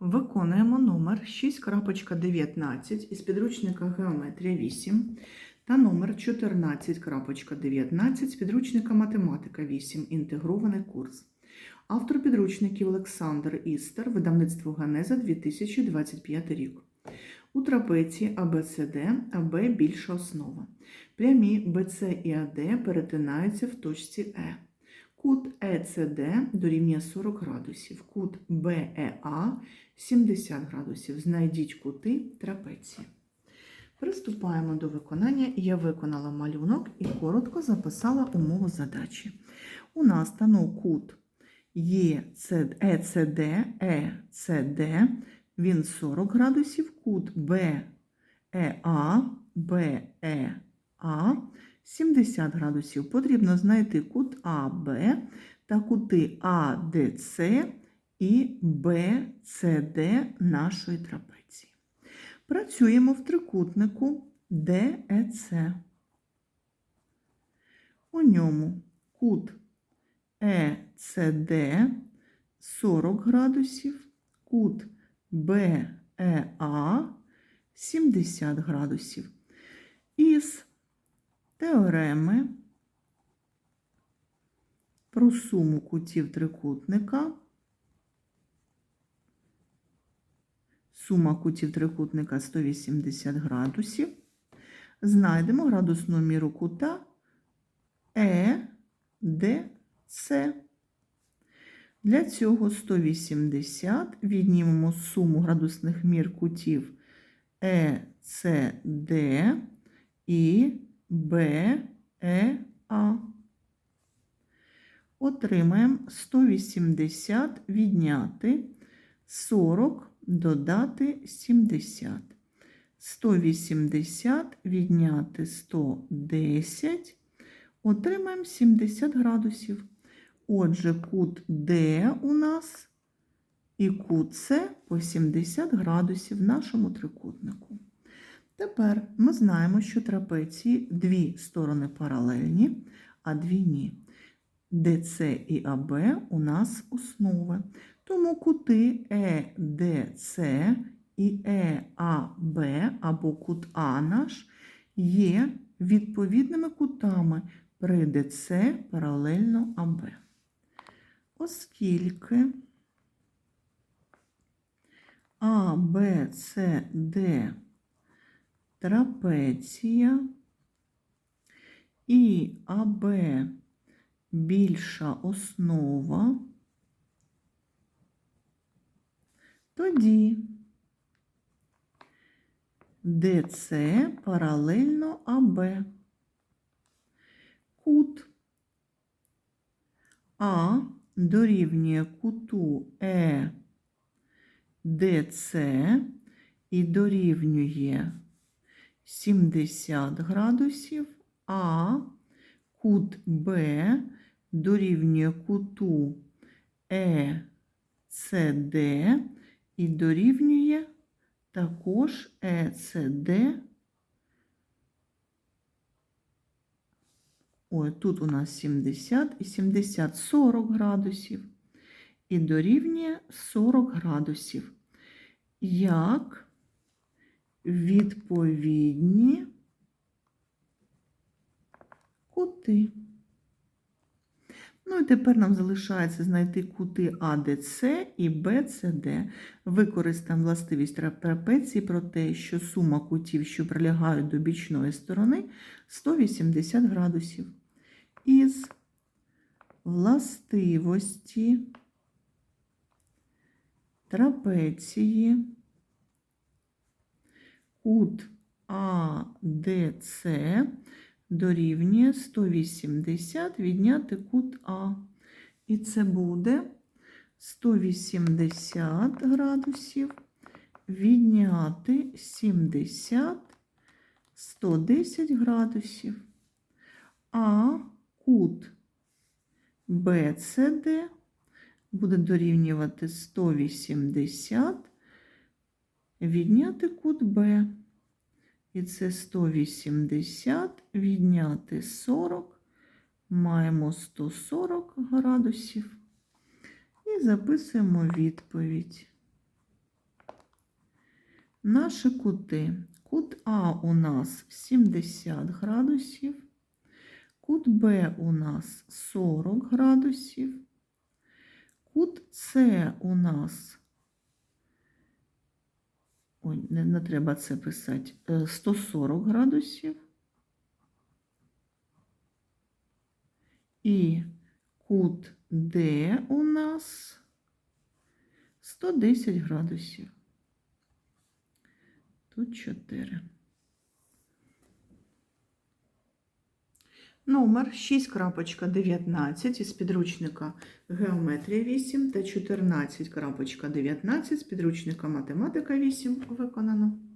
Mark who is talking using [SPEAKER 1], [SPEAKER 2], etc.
[SPEAKER 1] Виконуємо номер 6.19 із підручника Геометрія 8 та номер 14.19 з підручника Математика 8. Інтегрований курс. Автор підручників Олександр Істер, видавництво Ганеза 2025 рік. У трапеції ABCD АБ більша основа. Прямі BC і AD перетинаються в точці Е. Кут ЕЦД дорівнює 40 градусів, кут БЕА 70 градусів. Знайдіть кути трапеції. Приступаємо до виконання. Я виконала малюнок і коротко записала умову задачі. У нас станув кут ЕЦД, ЕЦД, він 40 градусів, кут БЕА, БЕА 70 градусів. Потрібно знайти кут АБ та кути АДЦ і БЦД нашої трапеції. Працюємо в трикутнику ДЕЦ. У ньому кут ЕЦД 40 градусів, кут БЕА 70 градусів. Із теореми про суму кутів трикутника. Сума кутів трикутника 180 градусів. Знайдемо градусну міру кута ЕДЦ. Для цього 180 віднімемо суму градусних мір кутів ЕЦД і БЕА. Отримаємо 180 відняти 40 додати 70. 180 відняти 110. Отримаємо 70 градусів. Отже, кут Д у нас і кут С по 70 градусів в нашому трикутнику. Тепер ми знаємо, що трапеції дві сторони паралельні, а дві ні. ДЦ і АБ у нас основи. Тому кути ЕДЦ і ЕАБ або кут А наш є відповідними кутами при ДЦ паралельно АБ. Оскільки А, Б, трапеція і АБ більша основа, тоді ДЦ паралельно АБ. Кут А дорівнює куту Е ДЦ і дорівнює 70 градусів, а кут Б дорівнює куту ЕЦД і дорівнює також ЕЦД. Ой, тут у нас 70 і 70 40 градусів. І дорівнює 40 градусів. Як відповідні кути. Ну і тепер нам залишається знайти кути АДЦ і БЦД. Використаємо властивість трапеції про те, що сума кутів, що прилягають до бічної сторони, 180 градусів. Із властивості трапеції кут АДЦ дорівнює 180 відняти кут А. І це буде 180 градусів відняти 70 110 градусів. А кут БЦД буде дорівнювати 180 відняти кут Б. І це 180 відняти 40, маємо 140 градусів. І записуємо відповідь. Наші кути. Кут А у нас 70 градусів, кут Б у нас 40 градусів, кут С у нас, ой, не, не треба це писати, е, 140 градусів. І кут Д у нас 110 градусів. Тут 4. Номер 6.19 із підручника Геометрія 8 та 14.19 з підручника Математика 8 виконано.